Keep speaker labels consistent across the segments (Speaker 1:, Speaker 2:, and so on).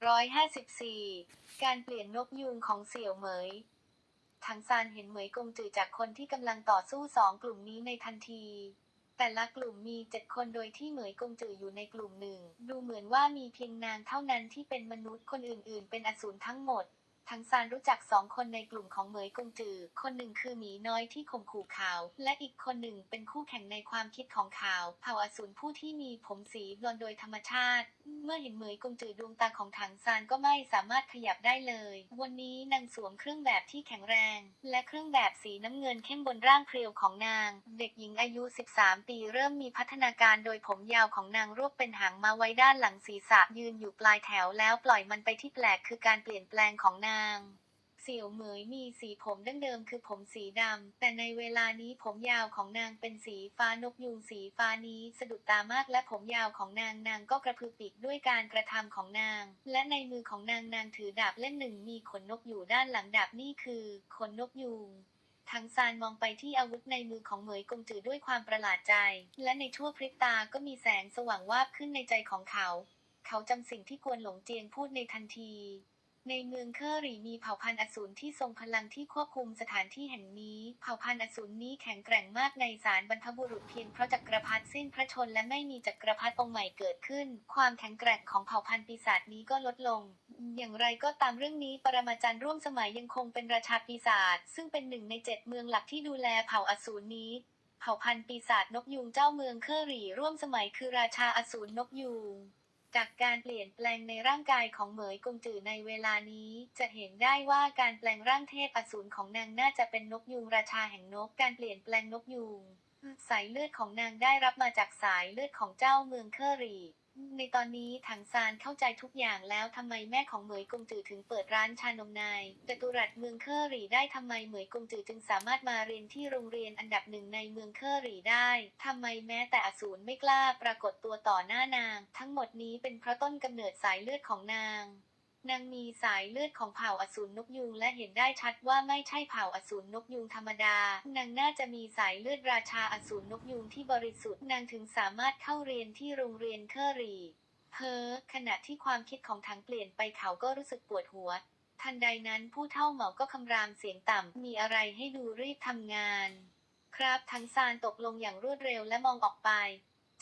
Speaker 1: 154 การเปลี่ยนนกยูงของเสี่ยวเหมยทังซานเห็นเหมยกงจือจากคนที่กำลังต่อสู้สองกลุ่มนี้ในทันที แต่ละกลุ่มมีเจ็ดคนโดยที่เหมยกงจืออยู่ในกลุ่มหนึ่ง ดูเหมือนว่ามีเพียงนางเท่านั้นที่เป็นมนุษย์คนอื่นๆ เป็นอสูรทั้งหมดทังซานรู้จักสองคนในกลุ่มของเหมยกงจือ คนหนึ่งคือหมีน้อยที่ข่มขู่เขา และอีกคนหนึ่งเป็นคู่แข่งในความคิดของเขา เผ่าอสูรผู้ที่มีผมสีบลอนโดยธรรมชาติ เมื่อเห็นเหมยกงจือดวงตาของถังซานก็ไม่สามารถขยับได้เลย วันนี้นางสวมเครื่องแบบที่แข็งแรง และเครื่องแบบสีน้ำเงินเข้มบนร่างเพรียวของนาง เด็กหญิงอายุ 13 ปีเริ่มมีพัฒนาการโดยผมยาวของนางรวบเป็นหางมาไว้ด้านหลังศีรษะยืนอยู่ปลายแถวแล้วปล่อยมันไปที่แปลกคือการเปลี่ยนแปลงของนาง เสี่ยวเหมยมีสีผมดั้งเดิมคือผมสีดำ แต่ในเวลานี้ผมยาวของนางเป็นสีฟ้านกยูงสีฟ้านี้สะดุดตามากและผมยาวของนางนางก็กระพือปีกด้วยการกระทำของนาง และในมือของนางนางถือดาบเล่มหนึ่งมีขนนกอยู่ด้านหลังดาบนี่คือขนนกยูงทังซานมองไปที่อาวุธในมือของเหมยกงจือด้วยความประหลาดใจ และในชั่วพริบตาก็มีแสงสว่างวาบขึ้นในใจของเขา เขาจำสิ่งที่กวนหลงเจียงพูดในทันที ในเมืองเคอรีมีเผ่าพันธุ์อสูรที่ทรงพลังที่ควบคุมสถานที่แห่งนี้ เผ่าพันธุ์อสูรนี้แข็งแกร่งมากในสารบรรพบุรุษเพียงเพราะจักรพรรดิสิ้นพระชนและไม่มีจักรพรรดิองค์ใหม่เกิดขึ้น ความแข็งแกร่งของเผ่าพันธุ์ปีศาจนี้ก็ลดลง อย่างไรก็ตามเรื่องนี้ปรมาจารย์ร่วมสมัยยังคงเป็นราชาปีศาจซึ่งเป็นหนึ่งในเจ็ดเมืองหลักที่ดูแลเผ่าอสูรนี้เผ่าพันธุ์ปีศาจนกยูงเจ้าเมืองเคอรีร่วมสมัยคือราชาอสูรนกยูง จากการเปลี่ยนแปลงในร่างกายของเหมยกงจือในเวลานี้ จะเห็นได้ว่าการแปลงร่างเทพอสูรของนางน่าจะเป็นนกยูงราชาแห่งนกการเปลี่ยนแปลงนกยูงสายเลือดของนางได้รับมาจากสายเลือดของเจ้าเมืองเคอรี ในตอนนี้ถังซานเข้าใจทุกอย่างแล้วทำไมแม่ของเหมยกงจือถึงเปิดร้านชานมนายจตุรัสเมืองเคอรี่ได้ทำไมเหมยกงจือจึงสามารถมาเรียนที่โรงเรียนอันดับหนึ่งในเมืองเคอรี่ได้ทำไมแม้แต่อสูรไม่กล้าปรากฏตัวต่อหน้านาง ทั้งหมดนี้เป็นเพราะต้นกำเนิดสายเลือดของนาง นางมีสายเลือดของเผ่าอสูรนกยูงและเห็นได้ชัดว่าไม่ใช่เผ่าอสูรนกยูงธรรมดา นางน่าจะมีสายเลือดราชาอสูรนกยูงที่บริสุทธิ์นางถึงสามารถเข้าเรียนที่โรงเรียนเคอรีเพอขณะที่ความคิดของถังเปลี่ยนไปเขาก็รู้สึกปวดหัว ทันใดนั้นผู้เท่าเหมาก็คำรามเสียงต่ำ มีอะไรให้ดูรีบทำงาน ครับทั้งซานตกลงอย่างรวดเร็วและมองออกไป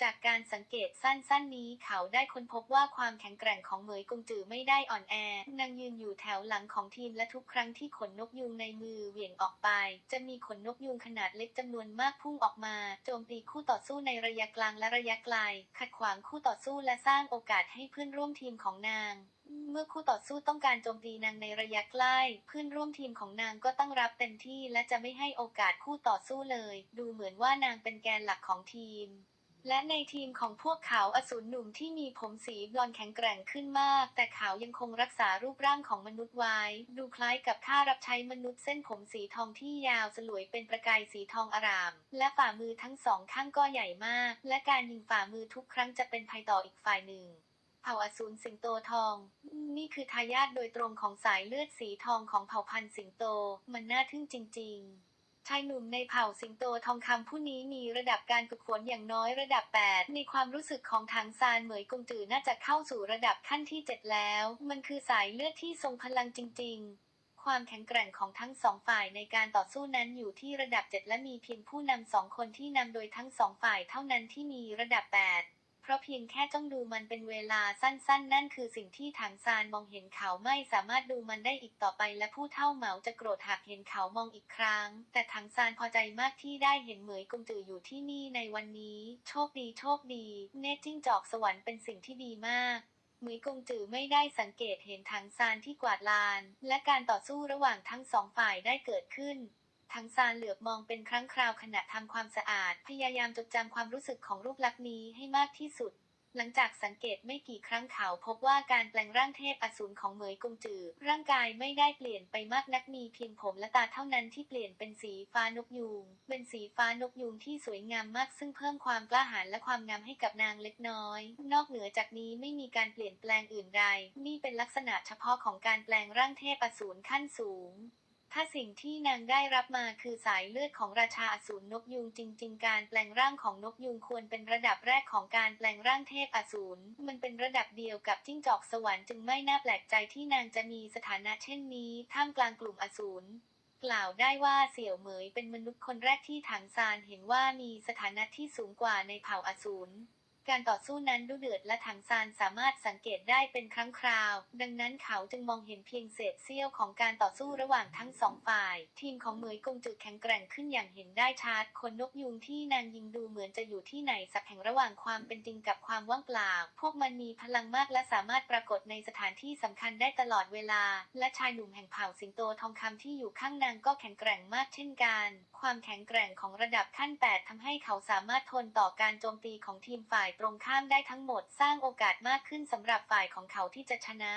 Speaker 1: จากการสังเกตสั้นๆนี้เขาได้ค้นพบว่าความแข็งแกร่งของเหมยกงจือไม่ได้อ่อนแอนางยืนอยู่แถวหลังของทีมและทุกครั้งที่ขนนกยูงในมือเหวี่ยงออกไป จะมีขนนกยูงขนาดเล็กจำนวนมากพุ่งออกมา โจมตีคู่ต่อสู้ในระยะกลางและระยะไกล ขัดขวางคู่ต่อสู้และสร้างโอกาสให้เพื่อนร่วมทีมของนางเมื่อคู่ต่อสู้ต้องการโจมตีนางในระยะใกล้ เพื่อนร่วมทีมของนางก็ต้องรับเต็มที่และจะไม่ให้โอกาสคู่ต่อสู้เลย ดูเหมือนว่านางเป็นแกนหลักของทีม และในทีมของพวกเขาอสูรหนุ่มที่มีผมสีบลอนแข็งแกร่งขึ้นมาก แต่เขายังคงรักษารูปร่างของมนุษย์ไว้ ดูคล้ายกับท่ารับใช้มนุษย์เส้นผมสีทองที่ยาวสลวยเป็นประกายสีทองอาราม และฝ่ามือทั้งสองข้างก็ใหญ่มาก และการยิงฝ่ามือทุกครั้งจะเป็นภัยต่ออีกฝ่ายหนึ่งเผ่าอสูรสิงโตทอง นี่คือทายาทโดยตรงของสายเลือดสีทองของเผ่าพันธุ์สิงโต มันน่าทึ่งจริง ๆ ชายหนุ่มในเผ่าสิงโตทองคำผู้นี้มีระดับการฝึกฝนอย่างน้อยระดับ 8 ในความรู้สึกของทางซานเหมยกงจือน่าจะเข้าสู่ระดับขั้นที่ 7 แล้ว มันคือสายเลือดที่ทรงพลังจริง ๆ ความแข็งแกร่งของทั้งสองฝ่ายในการต่อสู้นั้นอยู่ที่ระดับ 7 และมีเพียงผู้นำสองคนที่นำโดยทั้งสองฝ่ายเท่านั้นที่มีระดับ 8 ราะเพียงแค่จ้องดูมันเป็นเวลาสั้นๆ นั่นคือสิ่งที่ถังซานมองเห็นเขาไม่สามารถดูมันได้อีกต่อไป และผู้เท่าเหมาจะโกรธหากเห็นเขามองอีกครั้ง แต่ถังซานพอใจมากที่ได้เห็นเหมยกงจืออยู่ที่นี่ในวันนี้ โชคดีโชคดี เนตจิ้งจอกสวรรค์เป็นสิ่งที่ดีมากเหมยกงจือไม่ได้สังเกตเห็นถังซานที่กวาดลาน และการต่อสู้ระหว่างทั้งสองฝ่ายได้เกิดขึ้น ทั้งซานเหลือบมองเป็นครั้งคราวขณะทำความสะอาด พยายามจดจำความรู้สึกของรูปลักษณ์นี้ให้มากที่สุด หลังจากสังเกตไม่กี่ครั้งเขาพบว่าการแปลงร่างเทพอสูรของเหมยกงจือ ร่างกายไม่ได้เปลี่ยนไปมากนักมีเพียงผมและตาเท่านั้นที่เปลี่ยนเป็นสีฟ้านกยูง เป็นสีฟ้านกยูงที่สวยงามมากซึ่งเพิ่มความกล้าหาญและความงามให้กับนางเล็กน้อย นอกเหนือจากนี้ไม่มีการเปลี่ยนแปลงอื่นใด นี่เป็นลักษณะเฉพาะของการแปลงร่างเทพอสูรขั้นสูง ถ้าสิ่งที่นางได้รับมาคือสายเลือดของราชาอสูรนกยูงจริง ๆ การแปลงร่างของนกยูงควรเป็นระดับแรกของการแปลงร่างเทพอสูรมันเป็นระดับเดียวกับจิ้งจอกสวรรค์จึงไม่น่าแปลกใจที่นางจะมีสถานะเช่นนี้ท่ามกลางกลุ่มอสูรกล่าวได้ว่าเสี่ยวเหมยเป็นมนุษย์คนแรกที่ถังซานเห็นว่ามีสถานะที่สูงกว่าในเผ่าอสูร การต่อสู้นั้นดุเดือดและถังซานสามารถสังเกตได้เป็นครั้งคราว ดังนั้นเขาจึงมองเห็นเพียงเศษเสี้ยวของการต่อสู้ระหว่างทั้งสองฝ่าย ทีมของเหมยกงจือแข็งแกร่งขึ้นอย่างเห็นได้ชัดคนนกยุงที่นางยิงดูเหมือนจะอยู่ที่ไหนสักแห่งระหว่างความเป็นจริงกับความว่างเปล่า พวกมันมีพลังมากและสามารถปรากฏในสถานที่สำคัญได้ตลอดเวลา และชายหนุ่มแห่งเผ่าสิงโตทองคำที่อยู่ข้างนางก็แข็งแกร่งมากเช่นกัน ความแข็งแกร่งของระดับขั้น 8ทำให้เขาสามารถทนต่อการโจมตีของทีมฝ่ายตรงข้ามได้ทั้งหมดสร้างโอกาสมากขึ้นสำหรับฝ่ายของเขาที่จะชนะ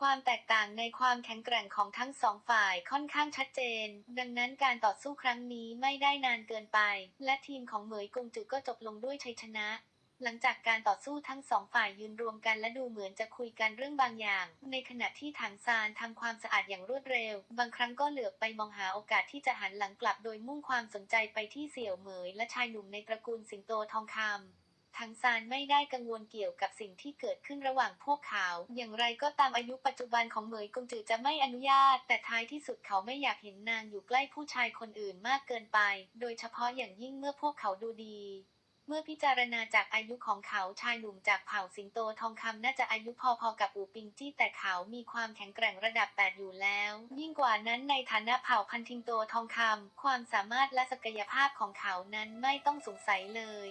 Speaker 1: ความแตกต่างในความแข็งแกร่งของทั้งสองฝ่ายค่อนข้างชัดเจน ดังนั้นการต่อสู้ครั้งนี้ไม่ได้นานเกินไป และทีมของเหมยกงจือก็จบลงด้วยชัยชนะ หลังจากการต่อสู้ทั้งสองฝ่ายยืนรวมกันและดูเหมือนจะคุยกันเรื่องบางอย่าง ในขณะที่ถังซานทำความสะอาดอย่างรวดเร็ว บางครั้งก็เหลือบไปมองหาโอกาสที่จะหันหลังกลับโดยมุ่งความสนใจไปที่เสี่ยวเหมยและชายหนุ่มในตระกูลสิงโตทองคำ ทังซานไม่ได้กังวลเกี่ยวกับสิ่งที่เกิดขึ้นระหว่างพวกเขา อย่างไรก็ตามอายุปัจจุบันของเหมยกงจือจะไม่อนุญาต แต่ท้ายที่สุดเขาไม่อยากเห็นนางอยู่ใกล้ผู้ชายคนอื่นมากเกินไป โดยเฉพาะอย่างยิ่งเมื่อพวกเขาดูดีเมื่อพิจารณาจากอายุของเขาชายหนุ่มจากเผ่าสิงโตทองคำน่าจะอายุพอๆกับอูปิงจี้แต่เขามีความแข็งแกร่งระดับ 8 อยู่แล้ว ยิ่งกว่านั้นในฐานะเผ่าพันทิงโตทองคำความสามารถและศักยภาพของเขานั้นไม่ต้องสงสัยเลย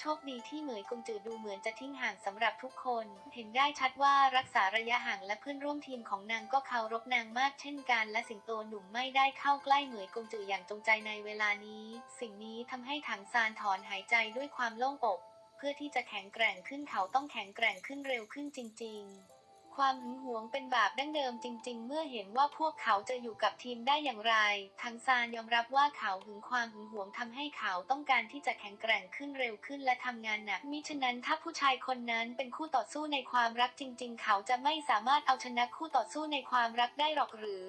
Speaker 1: โชคดีที่เหมยกงจือดูเหมือนจะทิ้งห่างสำหรับทุกคน เห็นได้ชัดว่ารักษาระยะห่างและเพื่อนร่วมทีมของนางก็เคารพนางมากเช่นกันและสิงโตหนุ่มไม่ได้เข้าใกล้เหมยกงจืออย่างจงใจในเวลานี้ สิ่งนี้ทำให้ถังซานถอนหายใจด้วยความโล่งอก เพื่อที่จะแข็งแกร่งขึ้นเขาต้องแข็งแกร่งขึ้นเร็วขึ้นจริง ๆ ความหึงหวงเป็นบาปดั้งเดิมจริง ๆ เมื่อเห็นว่าพวกเขาจะอยู่กับทีมได้อย่างไรทังซานยอมรับว่าเขาหึงความหึงหวงทำให้เขาต้องการที่จะแข็งแกร่งขึ้นเร็วขึ้นและทำงานหนัก มิฉะนั้นถ้าผู้ชายคนนั้นเป็นคู่ต่อสู้ในความรักจริง ๆ เขาจะไม่สามารถเอาชนะคู่ต่อสู้ในความรักได้หรอกหรือ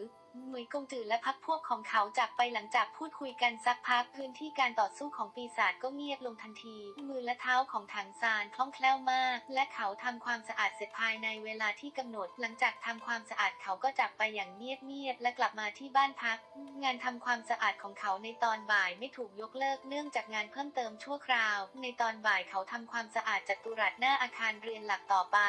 Speaker 1: เหมยกงจือและพักพวกของเขาจากไปหลังจากพูดคุยกันสักพักพื้นที่การต่อสู้ของปีศาจก็เงียบลงทันที มือและเท้าของถังซานคล่องแคล่วมาก และเขาทำความสะอาดเสร็จภายในเวลาที่กำหนด หลังจากทำความสะอาดเขาก็จากไปอย่างเงียบๆและกลับมาที่บ้านพัก งานทำความสะอาดของเขาในตอนบ่ายไม่ถูกยกเลิกเนื่องจากงานเพิ่มเติมชั่วคราว ในตอนบ่ายเขาทำความสะอาดจัตุรัสหน้าอาคารเรียนหลักต่อไป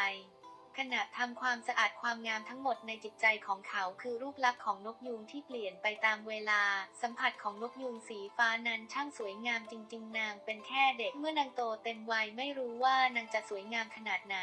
Speaker 1: ขณะทำความสะอาดความงามทั้งหมดในจิตใจของเขาคือรูปลักษณ์ของนกยูงที่เปลี่ยนไปตามเวลา สัมผัสของนกยูงสีฟ้านั้นช่างสวยงามจริง ๆ นางเป็นแค่เด็กเมื่อนางโตเต็มวัยไม่รู้ว่านางจะสวยงามขนาดไหน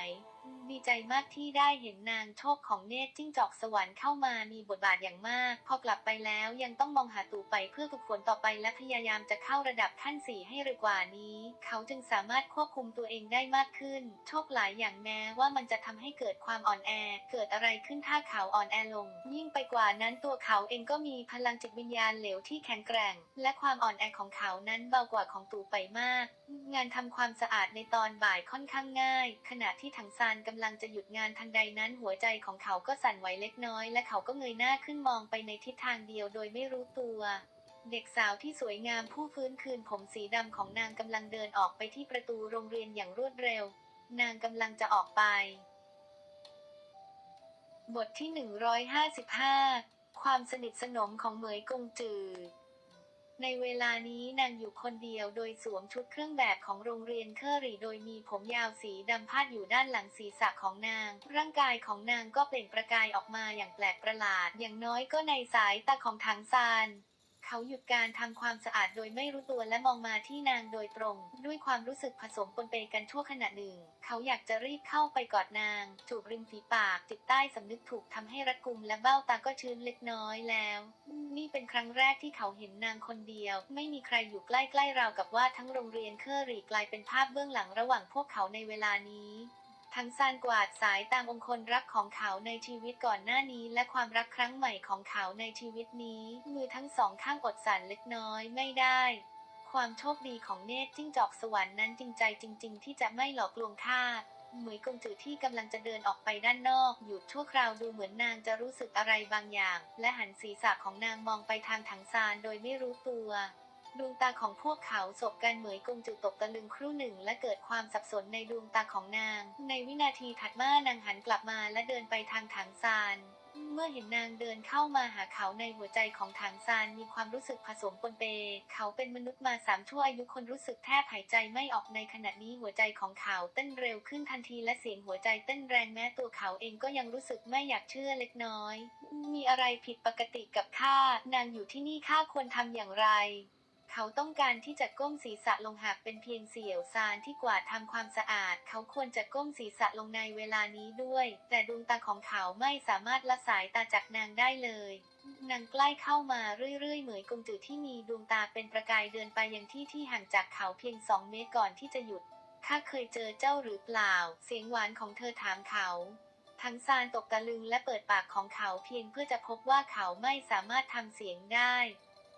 Speaker 1: ดีใจมากที่ได้เห็นนางโชคของเนตรจิ้งจอกสวรรค์เข้ามามีบทบาทอย่างมาก พอกลับไปแล้วยังต้องมองหาตู่ไปเพื่อฝึกฝนต่อไปและพยายามจะเข้าระดับขั้นสี่ให้เร็วกว่านี้ เขาจึงสามารถควบคุมตัวเองได้มากขึ้น โชคหลายอย่างแม้ว่ามันจะทำให้เกิดความอ่อนแอ เกิดอะไรขึ้นถ้าเขาอ่อนแอลง ยิ่งไปกว่านั้นตัวเขาเองก็มีพลังจิตวิญญาณเหลวที่แข็งแกร่ง และความอ่อนแอของเขานั้นเบากว่าของตู่ไปมาก งานทำความสะอาดในตอนบ่ายค่อนข้างง่าย ขณะที่ถังซานกำำลังจะหยุดงานทันใดนั้นหัวใจของเขาก็สั่นไหวเล็กน้อย และเขาก็เงยหน้าขึ้นมองไปในทิศทางเดียวโดยไม่รู้ตัว เด็กสาวที่สวยงามผู้ฟื้นคืนผมสีดำของนางกำลังเดินออกไปที่ประตูโรงเรียนอย่างรวดเร็ว นางกำลังจะออกไป บทที่ 155 ความสนิทสนมของเหมยกงจือ ในเวลานี้นางอยู่คนเดียวโดยสวมชุดเครื่องแบบของโรงเรียนเคอรี่โดยมีผมยาวสีดำพาดอยู่ด้านหลังศีรษะของนาง ร่างกายของนางก็เปล่งประกายออกมาอย่างแปลกประหลาด อย่างน้อยก็ในสายตาของทางซาน เขาหยุดการทำความสะอาดโดยไม่รู้ตัวและมองมาที่นางโดยตรง ด้วยความรู้สึกผสมปนเปกันชั่วขณะหนึ่ง เขาอยากจะรีบเข้าไปกอดนาง จูบริมฝีปากจิตใต้สำนึกถูกทำให้รัดกุมและเบ้าตาก็ชื้นเล็กน้อยแล้ว นี่เป็นครั้งแรกที่เขาเห็นนางคนเดียว ไม่มีใครอยู่ใกล้ๆราวกับว่าทั้งโรงเรียนเคอรี่กลายเป็นภาพเบื้องหลังระหว่างพวกเขาในเวลานี้ ทั้งซานกวาดสายตามองคนรักของเขาในชีวิตก่อนหน้านี้และความรักครั้งใหม่ของเขาในชีวิตนี้ มือทั้งสองข้างอดสั่นเล็กน้อยไม่ได้ ความโชคดีของเนตรจิ้งจอกสวรรค์นั้นจริงใจจริง ๆ ที่จะไม่หลอกลวงข้าเหมยกงจือที่กำลังจะเดินออกไปด้านนอกหยุดชั่วคราวดูเหมือนนางจะรู้สึกอะไรบางอย่าง และหันศีรษะของนางมองไปทางถังซานโดยไม่รู้ตัว ดวงตาของพวกเขาสบกันเหมยกงจือตกตะลึงครู่หนึ่งและเกิดความสับสนในดวงตาของนาง ในวินาทีถัดมานางหันกลับมาและเดินไปทางถังซานเมื่อเห็นนางเดินเข้ามาหาเขาในหัวใจของถังซานมีความรู้สึกผสมปนเป เขาเป็นมนุษย์มาสามชั่วอายุคนรู้สึกแทบหายใจไม่ออกในขณะนี้หัวใจของเขาเต้นเร็วขึ้นทันทีและเสียงหัวใจเต้นแรงแม้ตัวเขาเองก็ยังรู้สึกไม่อยากเชื่อเล็กน้อย มีอะไรผิดปกติกับข้านางอยู่ที่นี่ข้าควรทำอย่างไร เขาต้องการที่จะก้มศีรษะลงหากเป็นเพียงเสี่ยวซานที่กวาดทำความสะอาด เขาควรจะก้มศีรษะลงในเวลานี้ด้วย แต่ดวงตาของเขาไม่สามารถละสายตาจากนางได้เลยนางใกล้เข้ามาเรื่อยๆ เหมยกงจือที่มีดวงตาเป็นประกายเดินไปยังที่ที่ห่างจากเขาเพียงสองเมตรก่อนที่จะหยุดข้าเคยเจอเจ้าหรือเปล่า เสียงหวานของเธอถามเขา ทั้งซานตกตะลึงและเปิดปากของเขาเพียงเพื่อจะพบว่าเขาไม่สามารถทำเสียงได้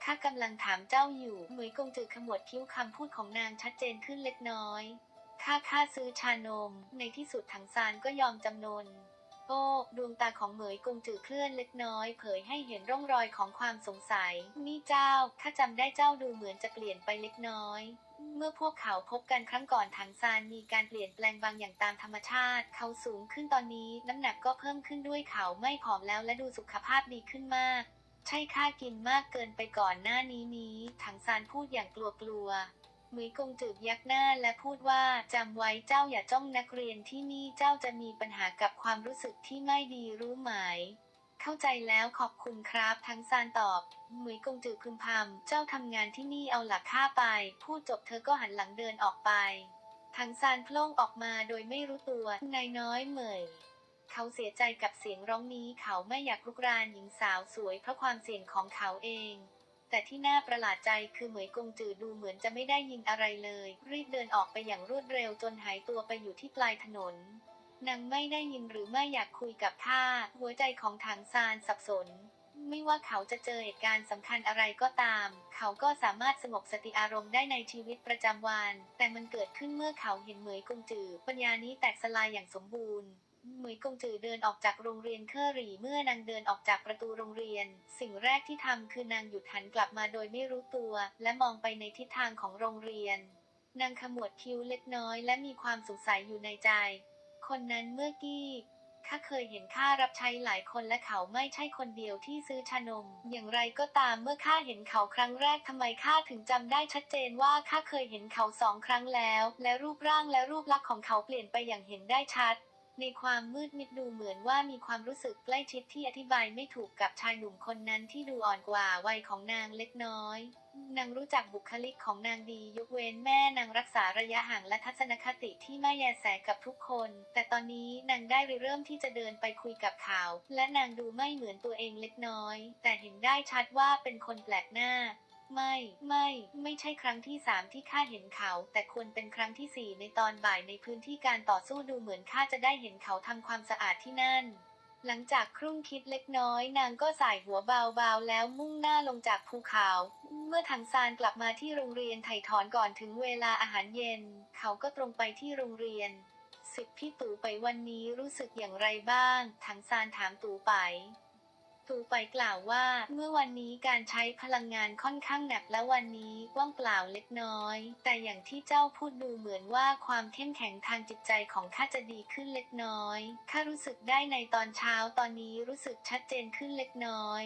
Speaker 1: ข้ากำลังถามเจ้าอยู่เหมยกงจือขมวดคิ้วคำพูดของนางชัดเจนขึ้นเล็กน้อย ข้าค่าซื้อชานม ในที่สุดถังซานก็ยอมจำนน โอ้ดวงตาของเหมยกงจือเคลื่อนเล็กน้อย เผยให้เห็นร่องรอยของความสงสัย นี่เจ้า ข้าจำได้เจ้าดูเหมือนจะเปลี่ยนไปเล็กน้อย เมื่อพวกเขาพบกันครั้งก่อนถังซานมีการเปลี่ยนแปลงบางอย่างตามธรรมชาติ เขาสูงขึ้นตอนนี้ น้ำหนักก็เพิ่มขึ้นด้วยเขาไม่ผอมแล้วและดูสุขภาพดีขึ้นมาก ใช่ข้ากินมากเกินไปก่อนหน้านี้นี้ถังซานพูดอย่างกลัวๆหมุยกงจืบยักหน้าและพูดว่าจำไว้เจ้าอย่าจ้องนักเรียนที่นี่เจ้าจะมีปัญหากับความรู้สึกที่ไม่ดีรู้ไหม เข้าใจแล้วขอบคุณครับทั้งซานตอบหมุยกงจือพึมพำเจ้าทำงานที่นี่เอาหลักค่าไป พูดจบเธอก็หันหลังเดินออกไปทั้งซานโพล่งออกมาโดยไม่รู้ตัวนายน้อยเหมย เขาเสียใจกับเสียงร้องนี้เขาไม่อยากลุกรานหญิงสาวสวยเพราะความเสี่ยงของเขาเอง แต่ที่น่าประหลาดใจคือเหมยกงจือดูเหมือนจะไม่ได้ยินอะไรเลย รีบเดินออกไปอย่างรวดเร็วจนหายตัวไปอยู่ที่ปลายถนนนางไม่ได้ยินหรือไม่อยากคุยกับข้าหัวใจของทางซานสับสน ไม่ว่าเขาจะเจอเหตุการณ์สำคัญอะไรก็ตาม เขาก็สามารถสงบสติอารมณ์ได้ในชีวิตประจำวัน แต่มันเกิดขึ้นเมื่อเขาเห็นเหมยกงจือปัญญานี้แตกสลายอย่างสมบูรณ์ เหมยกงจือเดินออกจากโรงเรียนเคอรี่เมื่อนางเดินออกจากประตูโรงเรียน สิ่งแรกที่ทำคือนางหยุดหันกลับมาโดยไม่รู้ตัว และมองไปในทิศทางของโรงเรียน นางขมวดคิ้วเล็กน้อยและมีความสงสัยอยู่ในใจ คนนั้นเมื่อกี้ข้าเคยเห็นข้ารับใช้หลายคนและเขาไม่ใช่คนเดียวที่ซื้อชานม อย่างไรก็ตามเมื่อข้าเห็นเขาครั้งแรกทำไมข้าถึงจำได้ชัดเจนว่าข้าเคยเห็นเขาสองครั้งแล้ว และรูปร่างและรูปลักษณ์ของเขาเปลี่ยนไปอย่างเห็นได้ชัด ในความมืดมิดดูเหมือนว่ามีความรู้สึกใกล้ชิดที่อธิบายไม่ถูกกับชายหนุ่มคนนั้นที่ดูอ่อนกว่าวัยของนางเล็กน้อย นางรู้จักบุคลิกของนางดียกเว้นแม่นางรักษาระยะห่างและทัศนคติที่ไม่แยแสกับทุกคน แต่ตอนนี้นางได้เริ่มที่จะเดินไปคุยกับเขาและนางดูไม่เหมือนตัวเองเล็กน้อย แต่เห็นได้ชัดว่าเป็นคนแปลกหน้า ไม่ ไม่ ไม่ใช่ครั้งที่สามที่ข้าเห็นเขา แต่ควรเป็นครั้งที่สี่ในตอนบ่ายในพื้นที่การต่อสู้ดูเหมือนข้าจะได้เห็นเขาทำความสะอาดที่นั่น หลังจากครุ่งคิดเล็กน้อย นางก็สายหัวเบาๆ แล้วมุ่งหน้าลงจากภูเขา เมื่อถังซานกลับมาที่โรงเรียนไถ่ถอนก่อนถึงเวลาอาหารเย็น เขาก็ตรงไปที่โรงเรียนสิบพี่ตู่ไปวันนี้รู้สึกอย่างไรบ้างถังซานถามตู่ไป ตูไปกล่าวว่า เมื่อวันนี้การใช้พลังงานค่อนข้างหนักและวันนี้ว่างเปล่าเล็กน้อย แต่อย่างที่เจ้าพูดดูเหมือนว่าความเข้มแข็งทางจิตใจของข้าจะดีขึ้นเล็กน้อยข้ารู้สึกได้ในตอนเช้าตอนนี้รู้สึกชัดเจนขึ้นเล็กน้อย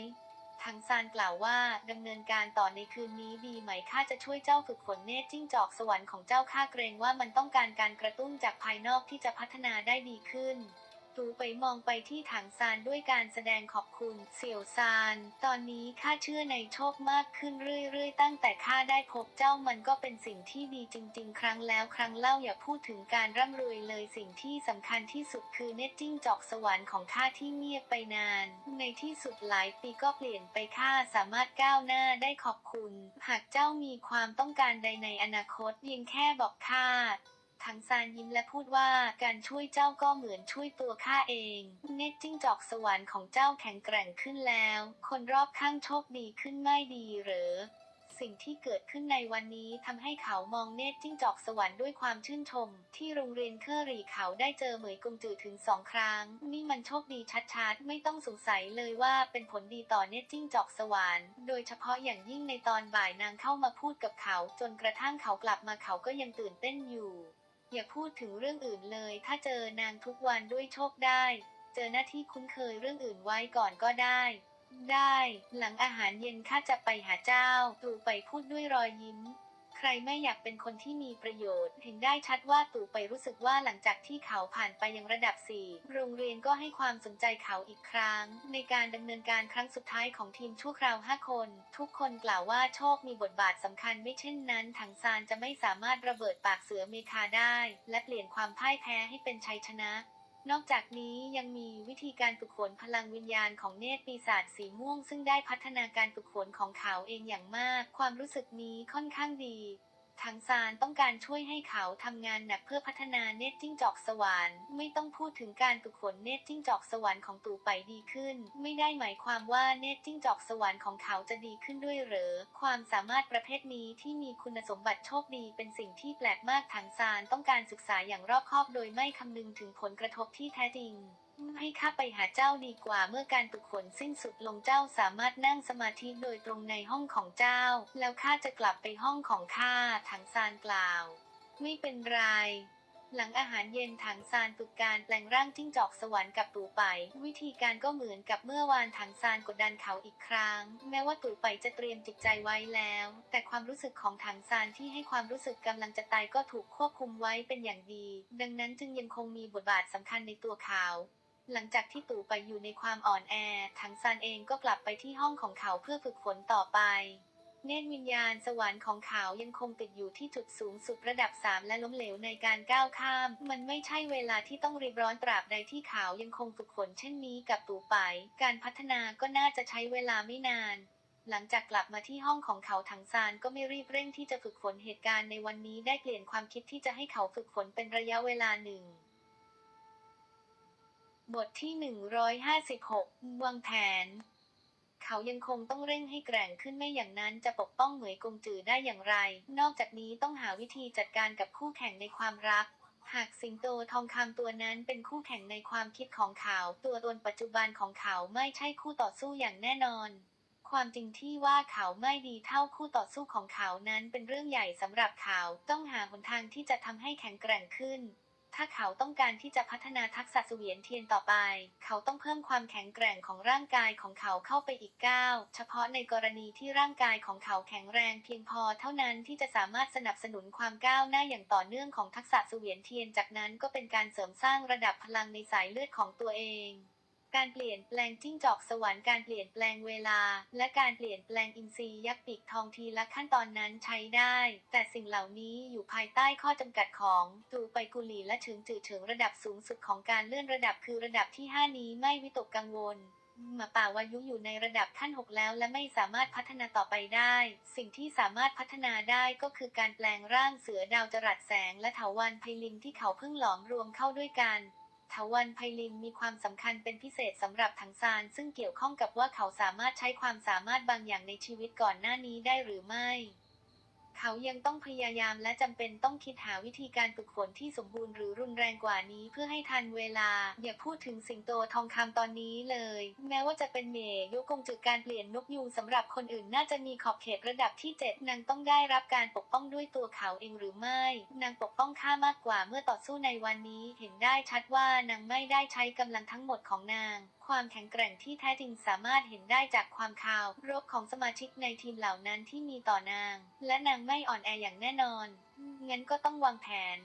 Speaker 1: ทางซานกล่าวว่าดำเนินการต่อในคืนนี้ดีไหมข้าจะช่วยเจ้าฝึกฝนเนตรจิ้งจอกสวรรค์ของเจ้าข้าเกรงว่ามันต้องการการกระตุ้นจากภายนอกที่จะพัฒนาได้ดีขึ้น ตูไปมองไปที่ถังซานด้วยการแสดงขอบคุณ เสี่ยวซาน ตอนนี้ข้าเชื่อในโชคมากขึ้นเรื่อยๆ ตั้งแต่ข้าได้พบเจ้ามันก็เป็นสิ่งที่ดีจริง ๆ ครั้งแล้วครั้งเล่าอย่าพูดถึงการร่ำรวยเลยสิ่งที่สำคัญที่สุดคือเนตจิ้งจอกสวรรค์ของข้าที่เงียบไปนาน ในที่สุดหลายปีก็เปลี่ยนไปข้าสามารถก้าวหน้าได้ขอบคุณ หากเจ้ามีความต้องการใดในอนาคตเพียงแค่บอกข้า ทั้งซานยิ้มและพูดว่าการช่วยเจ้าก็เหมือนช่วยตัวข้าเอง เนตจิ้งจอกสวรรค์ของเจ้าแข็งแกร่งขึ้นแล้ว คนรอบข้างโชคดีขึ้นไม่ดีหรือสิ่งที่เกิดขึ้นในวันนี้ทำให้เขามองเนตจิ้งจอกสวรรค์ด้วยความชื่นชม ที่โรงเรียนเคอรี่เขาได้เจอเหมยกงจือถึงสองครั้ง นี่มันโชคดีชัดๆ ไม่ต้องสงสัยเลยว่าเป็นผลดีต่อเนตจิ้งจอกสวรรค์โดยเฉพาะอย่างยิ่งในตอนบ่ายนางเข้ามาพูดกับเขา จนกระทั่งเขากลับมาเขาก็ยังตื่นเต้นอยู่ อย่าพูดถึงเรื่องอื่นเลย ถ้าเจอนางทุกวันด้วยโชคได้ เจอหน้าที่คุ้นเคยเรื่องอื่นไว้ก่อนก็ได้ ได้ หลังอาหารเย็นข้าจะไปหาเจ้า ตู่ไปพูดด้วยรอยยิ้ม ใครไม่อยากเป็นคนที่มีประโยชน์ เห็นได้ชัดว่าตู่ไปรู้สึกว่าหลังจากที่เขาผ่านไปยังระดับ 4 โรงเรียนก็ให้ความสนใจเขาอีกครั้ง ในการดำเนินการครั้งสุดท้ายของทีมชั่วคราว 5 คน ทุกคนกล่าวว่าโชคมีบทบาทสำคัญไม่เช่นนั้นถังซานจะไม่สามารถระเบิดปากเสือเมคาได้ และเปลี่ยนความพ่ายแพ้ให้เป็นชัยชนะ นอกจากนี้ยังมีวิธีการฝึกฝนพลังวิญญาณของเนตรปีศาจสีม่วง ซึ่งได้พัฒนาการฝึกฝนของเขาเองอย่างมาก ความรู้สึกนี้ค่อนข้างดี ทางซานต้องการช่วยให้เขาทำงานหนักเพื่อพัฒนาเนตรจิ้งจอกสวรรค์ ไม่ต้องพูดถึงการฝึกฝนเนตรจิ้งจอกสวรรค์ของตู่ไปดีขึ้น ไม่ได้หมายความว่าเนตรจิ้งจอกสวรรค์ของเขาจะดีขึ้นด้วยหรือ ความสามารถประเภทนี้ที่มีคุณสมบัติโชคดีเป็นสิ่งที่แปลกมากทางซานต้องการศึกษาอย่างรอบคอบโดยไม่คำนึงถึงผลกระทบที่แท้จริง ให้ข้าไปหาเจ้าดีกว่าเมื่อการฝึกฝนสิ้นสุดลงเจ้าสามารถนั่งสมาธิโดยตรงในห้องของเจ้า แล้วข้าจะกลับไปห้องของข้าถังซานกล่าว ไม่เป็นไรหลังอาหารเย็นถังซานฝึกการแปลงร่างจิ้งจอกสวรรค์กับตู่ไป วิธีการก็เหมือนกับเมื่อวานถังซานกดดันเขาอีกครั้ง แม้ว่าตู่ไปจะเตรียมจิตใจไว้แล้ว แต่ความรู้สึกของถังซานที่ให้ความรู้สึกกำลังจะตายก็ถูกควบคุมไว้เป็นอย่างดี ดังนั้นจึงยังคงมีบทบาทสำคัญในตัวเขา หลังจากที่ตู่ไปอยู่ในความอ่อนแอ ถังซานเองก็กลับไปที่ห้องของเขาเพื่อฝึกฝนต่อไป เนตรวิญญาณสวรรค์ของเขายังคงติดอยู่ที่จุดสูงสุดระดับ 3 และล้มเหลวในการก้าวข้าม มันไม่ใช่เวลาที่ต้องรีบร้อนตราบใดที่เขายังคงฝึกฝนเช่นนี้กับตู่ไป การพัฒนาก็น่าจะใช้เวลาไม่นาน หลังจากกลับมาที่ห้องของเขาถังซานก็ไม่รีบเร่งที่จะฝึกฝนเหตุการณ์ในวันนี้ได้เปลี่ยนความคิดที่จะให้เขาฝึกฝนเป็นระยะเวลาหนึ่ง บทที่ 156 วางแผน เขายังคงต้องเร่งให้แกร่งขึ้นไม่อย่างนั้นจะปกป้องเหมยกงจือได้อย่างไร นอกจากนี้ต้องหาวิธีจัดการกับคู่แข่งในความรัก หากสิงโตทองคำตัวนั้นเป็นคู่แข่งในความคิดของเขา ตัวตนปัจจุบันของเขาไม่ใช่คู่ต่อสู้อย่างแน่นอน ความจริงที่ว่าเขาไม่ดีเท่าคู่ต่อสู้ของเขานั้นเป็นเรื่องใหญ่สำหรับเขา ต้องหาหนทางที่จะทำให้แข็งแกร่งขึ้น ถ้าเขาต้องการที่จะพัฒนาทักษะเสวียนเทียนต่อไป เขาต้องเพิ่มความแข็งแกร่งของร่างกายของเขาเข้าไปอีกก้าวเฉพาะในกรณีที่ร่างกายของเขาแข็งแรงเพียงพอเท่านั้นที่จะสามารถสนับสนุนความก้าวหน้าอย่างต่อเนื่องของทักษะเสวียนเทียน จากนั้นก็เป็นการเสริมสร้างระดับพลังในสายเลือดของตัวเอง การเปลี่ยนแปลงจิ้งจอกสวรรค์การเปลี่ยนแปลงเวลา และการเปลี่ยนแปลงอินทรีย์ยักษ์ปีกทองทีละขั้นตอนนั้นใช้ได้ แต่สิ่งเหล่านี้อยู่ภายใต้ข้อจำกัดของตูไปกุลีและถึงจืดถึงระดับสูงสุดของการเลื่อนระดับคือระดับที่ 5 นี้ไม่วิตกกังวลหมาป่าวายุอยู่ในระดับขั้น 6 แล้ว และไม่สามารถพัฒนาต่อไปได้ สิ่งที่สามารถพัฒนาได้ก็คือการแปลงร่างเสือดาวจรัสแสงและเถาวันไพลินที่เขาเพิ่งหลอมรวมเข้าด้วยกัน เถาวันไพลินมีความสำคัญเป็นพิเศษสำหรับถังซานซึ่งเกี่ยวข้องกับว่าเขาสามารถใช้ความสามารถบางอย่างในชีวิตก่อนหน้านี้ได้หรือไม่ เขายังต้องพยายามและจำเป็นต้องคิดหาวิธีการฝึกฝนที่สมบูรณ์หรือรุนแรงกว่านี้เพื่อให้ทันเวลา อย่าพูดถึงสิงโตทองคำตอนนี้เลย แม้ว่าจะเป็นเมย์ยุคงจือการเปลี่ยนนกยูงสำหรับคนอื่นน่าจะมีขอบเขตระดับที่ 7 นางต้องได้รับการปกป้องด้วยตัวเขาเองหรือไม่ นางปกป้องข้ามากกว่าเมื่อต่อสู้ในวันนี้เห็นได้ชัดว่านางไม่ได้ใช้กำลังทั้งหมดของนาง ความแข็งแกร่งที่แท้จริงสามารถเห็นได้จากความข่าวรบของสมาชิกในทีมเหล่านั้นที่มีต่อนาง และนางไม่อ่อนแออย่างแน่นอน งั้นก็ต้องวางแผน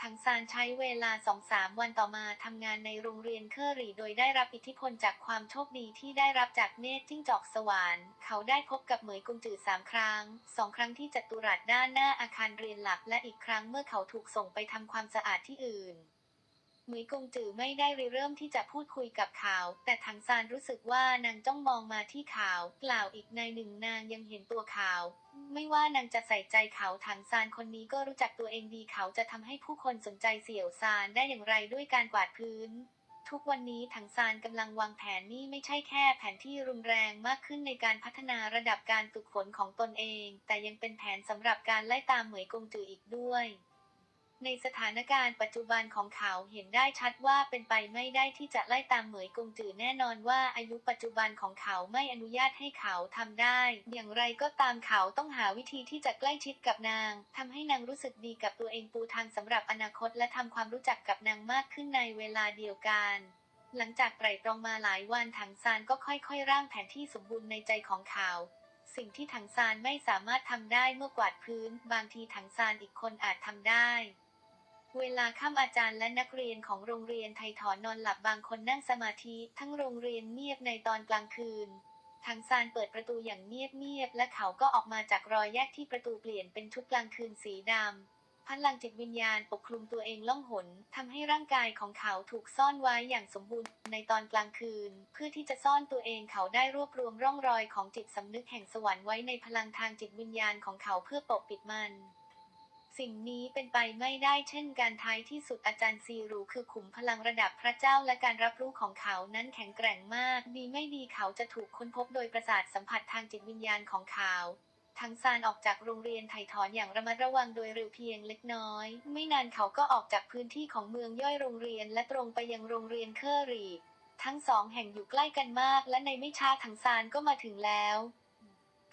Speaker 1: ทางซานใช้เวลา2-3วันต่อมาทำงานในโรงเรียนเคอรี่โดยได้รับอิทธิพลจากความโชคดีที่ได้รับจากเนตรจิ้งจอกสวรรค์เขาได้พบกับเหมยกุงจือสามครั้งสองครั้งที่จัตุรัสด้านหน้าอาคารเรียนหลักและอีกครั้งเมื่อเขาถูกส่งไปทำความสะอาดที่อื่น หมุยกงจือไม่ได้ริเริ่มที่จะพูดคุยกับเขา แต่ถังซานรู้สึกว่านางจ้องมองมาที่เขากล่าวอีกในหนึ่งนางยังเห็นตัวเขา ไม่ว่านางจะใส่ใจเขาถังซานคนนี้ก็รู้จักตัวเองดีเขาจะทำให้ผู้คนสนใจเสี่ยวซานได้อย่างไรด้วยการกวาดพื้น ทุกวันนี้ถังซานกำลังวางแผนนี่ไม่ใช่แค่แผนที่รุนแรงมากขึ้นในการพัฒนาระดับการฝึกฝนของตนเอง แต่ยังเป็นแผนสำหรับการไล่ตามเหมยกงจืออีกด้วย ในสถานการณ์ปัจจุบันของเขาเห็นได้ชัดว่าเป็นไปไม่ได้ที่จะไล่ตามเหมยกงจือแน่นอนว่าอายุปัจจุบันของเขาไม่อนุญาตให้เขาทำได้ อย่างไรก็ตามเขาต้องหาวิธีที่จะใกล้ชิดกับนางทำให้นางรู้สึกดีกับตัวเองปูทางสำหรับอนาคตและทำความรู้จักกับนางมากขึ้นในเวลาเดียวกันหลังจากไตร่ตรองมาหลายวันถังซานก็ค่อยๆ ร่างแผนที่สมบูรณ์ในใจของเขา สิ่งที่ถังซานไม่สามารถทำได้เมื่อกวาดพื้น บางทีถังซานอีกคนอาจทำได้ เวลาค่ำอาจารย์และนักเรียนของโรงเรียนไทยถอนนอนหลับบางคนนั่งสมาธิ ทั้งโรงเรียนเงียบในตอนกลางคืนถังซานเปิดประตูอย่างเงียบๆ และเขาก็ออกมาจากรอยแยกที่ประตูเปลี่ยนเป็นชุดกลางคืนสีดำพลังจิตวิญญาณปกคลุมตัวเองล่องหนทำให้ร่างกายของเขาถูกซ่อนไว้อย่างสมบูรณ์ในตอนกลางคืน เพื่อที่จะซ่อนตัวเองเขาได้รวบรวมร่องรอยของจิตสำนึกแห่งสวรรค์ไว้ในพลังทางจิตวิญญาณของเขาเพื่อปกปิดมัน สิ่งนี้เป็นไปไม่ได้เช่นการท้ายที่สุดอาจารย์ซีรูคือขุมพลังระดับพระเจ้าและการรับรู้ของเขานั้นแข็งแกร่งมาก ดีไม่ดีเขาจะถูกค้นพบโดยประสาทสัมผัสทางจิตวิญญาณของเขาทั้งซานออกจากโรงเรียนไถ่ถอนอย่างระมัดระวังโดยเร็วเพียงเล็กน้อย ไม่นานเขาก็ออกจากพื้นที่ของเมืองย่อยโรงเรียนและตรงไปยังโรงเรียนเคอรีทั้งสองแห่งอยู่ใกล้กันมาก และในไม่ช้าทั้งซานก็มาถึงแล้ว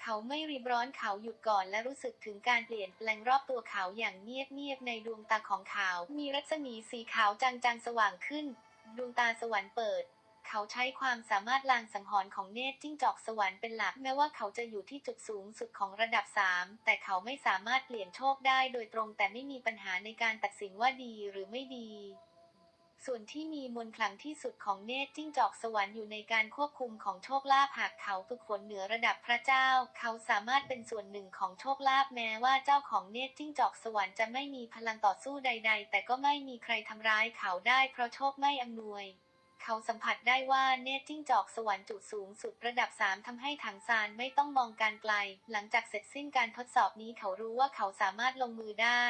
Speaker 1: เขาไม่รีบร้อนเขาหยุดก่อนและรู้สึกถึงการเปลี่ยนแปลงรอบตัวเขาอย่างเงียบๆในดวงตาของเขา มีรัศมีสีขาวจางๆสว่างขึ้น ดวงตาสวรรค์เปิด เขาใช้ความสามารถลางสังหรณ์ของเนตรจิ้งจอกสวรรค์เป็นหลักแม้ว่าเขาจะอยู่ที่จุดสูงสุดของระดับ 3 แต่เขาไม่สามารถเปลี่ยนโชคได้โดยตรงแต่ไม่มีปัญหาในการตัดสินว่าดีหรือไม่ดี ส่วนที่มีมนต์ขลังที่สุดของเนตรจิ้งจอกสวรรค์อยู่ในการควบคุมของโชคลาภหากเขาฝึกฝนเหนือระดับพระเจ้า เขาสามารถเป็นส่วนหนึ่งของโชคลาภแม้ว่าเจ้าของเนตรจิ้งจอกสวรรค์จะไม่มีพลังต่อสู้ใด ๆ แต่ก็ไม่มีใครทำร้ายเขาได้เพราะโชคไม่อำนวย เขาสัมผัสได้ว่าเนตรจิ้งจอกสวรรค์จุดสูงสุดระดับ 3ทำให้ถังซานไม่ต้องมองการไกล หลังจากเสร็จสิ้นการทดสอบนี้เขารู้ว่าเขาสามารถลงมือได้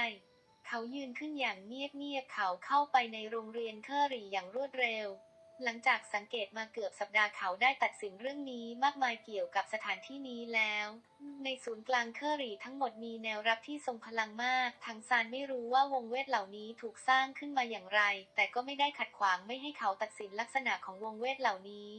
Speaker 1: เขายืนขึ้นอย่างเงียบๆเขาเข้าไปในโรงเรียนเคอรี่อย่างรวดเร็ว หลังจากสังเกตมาเกือบสัปดาห์เขาได้ตัดสินเรื่องนี้มากมายเกี่ยวกับสถานที่นี้แล้ว ในศูนย์กลางเคอรี่ทั้งหมดมีแนวรับที่ทรงพลังมาก ทางซานไม่รู้ว่าวงเวทเหล่านี้ถูกสร้างขึ้นมาอย่างไร แต่ก็ไม่ได้ขัดขวางไม่ให้เขาตัดสินลักษณะของวงเวทเหล่านี้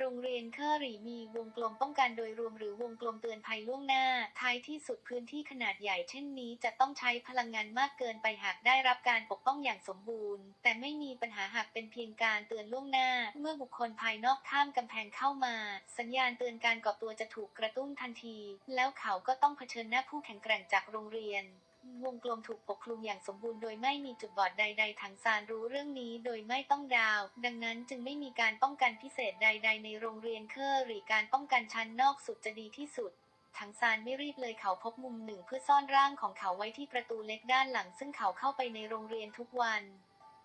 Speaker 1: โรงเรียนเคอรี่มีวงกลมป้องกันโดยรวมหรือวงกลมเตือนภัยล่วงหน้า ท้ายที่สุดพื้นที่ขนาดใหญ่เช่นนี้จะต้องใช้พลังงานมากเกินไปหากได้รับการปกป้องอย่างสมบูรณ์ แต่ไม่มีปัญหาหากเป็นเพียงการเตือนล่วงหน้า เมื่อบุคคลภายนอกข้ามกำแพงเข้ามา สัญญาณเตือนการก่อตัวจะถูกกระตุ้นทันที แล้วเขาก็ต้องเผชิญหน้าผู้แข็งแกร่งจากโรงเรียน วงกลมถูกปกคลุมอย่างสมบูรณ์โดยไม่มีจุดบอดใดๆถังซานรู้เรื่องนี้โดยไม่ต้องดาว ดังนั้นจึงไม่มีการป้องกันพิเศษใด ๆ ในโรงเรียนเคอร์หรือการป้องกันชั้นนอกสุดจะดีที่สุดถังซานไม่รีบเลยเขาพบมุมหนึ่งเพื่อซ่อนร่างของเขาไว้ที่ประตูเล็กด้านหลัง ซึ่งเขาเข้าไปในโรงเรียนทุกวัน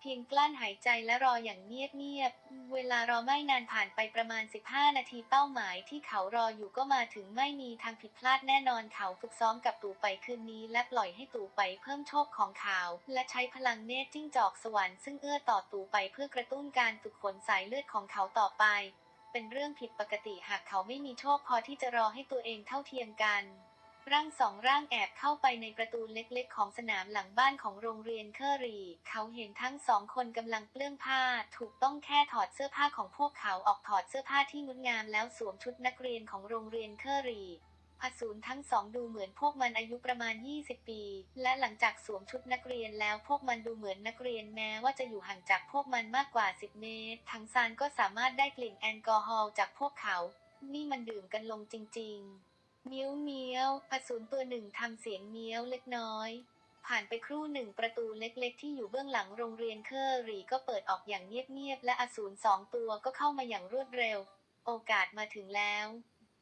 Speaker 1: เพียงกลั้นหายใจและรออย่างเงียบๆ เวลารอไม่นานผ่านไปประมาณ 15 นาทีเป้าหมายที่เขารออยู่ก็มาถึงไม่มีทางผิดพลาดแน่นอนเขาฝึกซ้อมกับตู่ไปคืนนี้และปล่อยให้ตู่ไปเพิ่มโชคของเขาและใช้พลังเนตรจิ้งจอกสวรรค์ซึ่งเอื้อต่อตู่ไปเพื่อกระตุ้นการฝึกฝนสายเลือดของเขาต่อไป เป็นเรื่องผิดปกติหากเขาไม่มีโชคพอที่จะรอให้ตัวเองเท่าเทียมกัน ร่างสองร่างแอบเข้าไปในประตูเล็กๆ ของสนามหลังบ้านของโรงเรียนเคอรีเขาเห็นทั้งสองคนกำลังเปลื้องผ้า ถูกต้องแค่ถอดเสื้อผ้าของพวกเขาออกถอดเสื้อผ้าที่งดงามแล้วสวมชุดนักเรียนของโรงเรียนเคอรีอสูรทั้งสองดูเหมือนพวกมันอายุประมาณ 20 ปี และหลังจากสวมชุดนักเรียนแล้วพวกมันดูเหมือนนักเรียนแม้ว่าจะอยู่ห่างจากพวกมันมากกว่า 10 เมตร ทั้งซานก็สามารถได้กลิ่นแอลกอฮอล์จากพวกเขา นี่มันดื่มกันลงจริง ๆ เมียวเมียวอสูรตัวหนึ่งทำเสียงเมียวเล็กน้อย ผ่านไปครู่หนึ่งประตูเล็กๆ ที่อยู่เบื้องหลังโรงเรียนเคอรีก็เปิดออกอย่างเงียบๆ และอสูรสองตัวก็เข้ามาอย่างรวดเร็ว โอกาสมาถึงแล้ว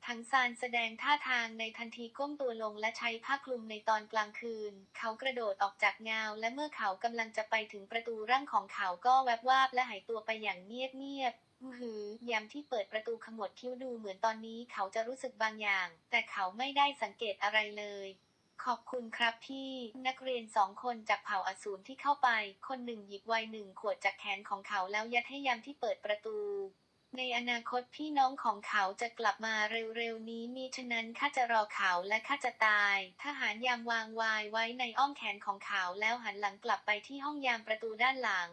Speaker 1: ทั้งซานแสดงท่าทางในทันทีก้มตัวลงและใช้ผ้าคลุมในตอนกลางคืน เขากระโดดออกจากเงา และเมื่อเขากำลังจะไปถึงประตูร่างของเขาก็แวบวาบและหายตัวไปอย่างเงียบๆ หือยามที่เปิดประตูขมวดคิ้วดูเหมือนตอนนี้เขาจะรู้สึกบางอย่าง แต่เขาไม่ได้สังเกตอะไรเลย ขอบคุณครับพี่นักเรียนสองคนจากเผ่าอสูรที่เข้าไป คนหนึ่งหยิบไวน์หนึ่งขวดจากแขนของเขาแล้วยัดให้ยามที่เปิดประตู ในอนาคตพี่น้องของเขาจะกลับมาเร็วๆนี้มิฉะนั้นข้าจะรอเขาและข้าจะตาย ทหารยามวางไวายไว้ในอ้อมแขนของเขาแล้วหันหลังกลับไปที่ห้องยามประตูด้านหลัง